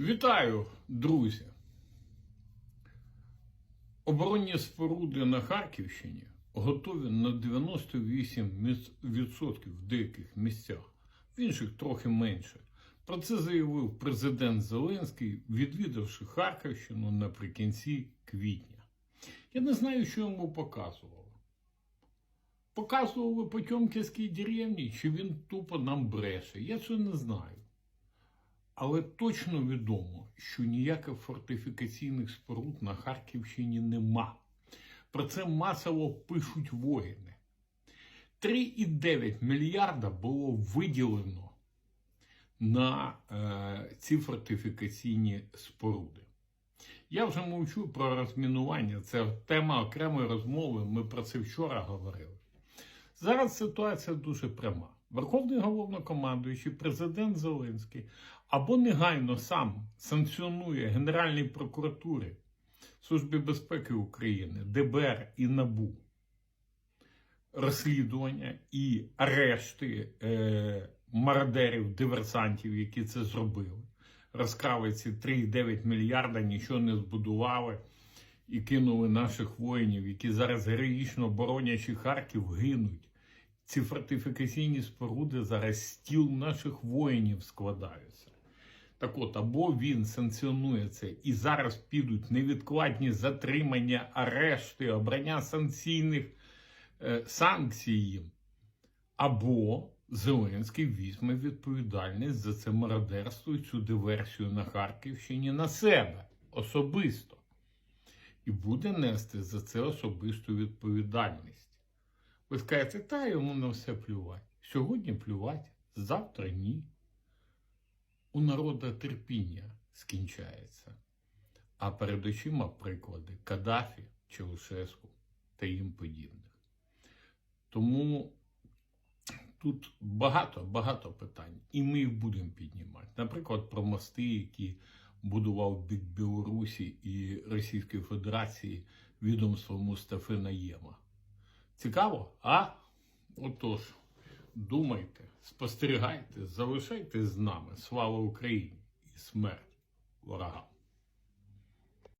Вітаю, друзі! Оборонні споруди на Харківщині готові на 98% в деяких місцях, в інших трохи менше. Про це заявив президент Зеленський, відвідавши Харківщину наприкінці квітня. Я не знаю, що йому показували. Показували Потьомкінській деревні, чи він тупо нам бреше. Я цього не знаю. Але точно відомо, що ніяких фортифікаційних споруд на Харківщині нема. Про це масово пишуть воїни. 3,9 мільярда було виділено на е, ці фортифікаційні споруди. Я вже мовчу про розмінування. Це тема окремої розмови. Ми про це вчора говорили. Зараз ситуація дуже пряма. Верховний головнокомандуючий президент Зеленський або негайно сам санкціонує Генеральній прокуратурі Службі безпеки України, ДБР і НАБУ розслідування і арешти е, мародерів, диверсантів, які це зробили. Розкрали ці 3,9 мільярда, нічого не збудували і кинули наших воїнів, які зараз героїчно боронячи Харків, гинуть. Ці фортифікаційні споруди зараз стіл наших воїнів складаються. Так от, або він санкціонує це, і зараз підуть невідкладні затримання, арешти, обрання санкційних е, санкцій їм, або Зеленський візьме відповідальність за це мародерство і цю диверсію на Харківщині на себе особисто. І буде нести за це особисту відповідальність. Ви скажете, та йому на все плювати. Сьогодні плювати, завтра ні. У народа терпіння скінчається. А перед очима приклади Каддафі, Чаушеску та їм подібних. Тому тут багато-багато питань, і ми їх будемо піднімати. Наприклад, про мости, які будував бік Білорусі і Російської Федерації відомство Мустафи Наєма. Цікаво? А? Отож, думайте, спостерігайте, залишайтесь з нами. Слава Україні і смерть ворогам!